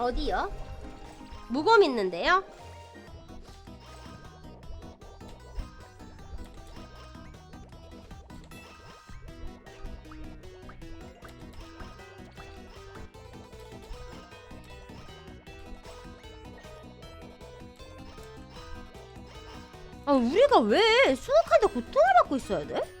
어디요? 무검 있는데요? 아 우리가 왜 수학하는데 고통을 받고 있어야 돼?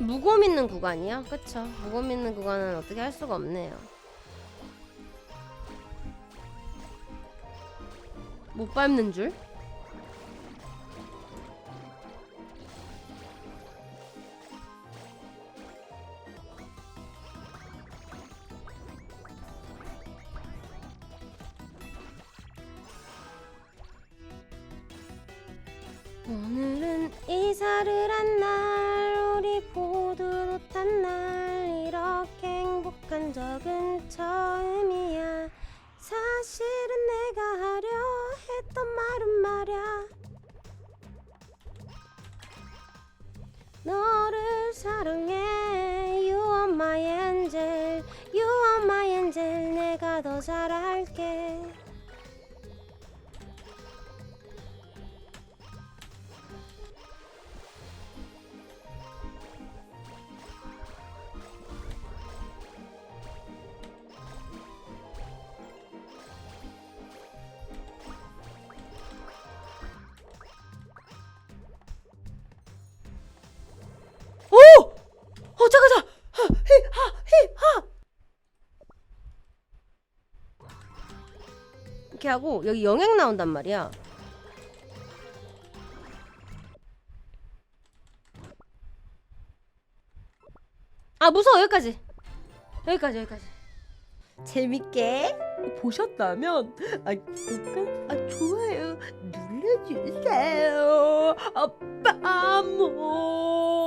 무검 있는 구간이요? 그쵸 무검 있는 구간은 어떻게 할 수가 없네요 못 밟는 줄? 오늘은 이사를 한날 행복한 적은 처음이야. 사실은 내가 하려 했던 말은 말야. 너를 사랑해 You are my angel. You are my angel. 내가 더 잘할게 이렇게 하고, 여기 영양 나온단 말이야. 아, 무서워, 여기까지. 여기까지, 여기까지. 재밌게 보셨다면, 아, 구독과 아, 좋아요 눌러주세요. 아빠, 모.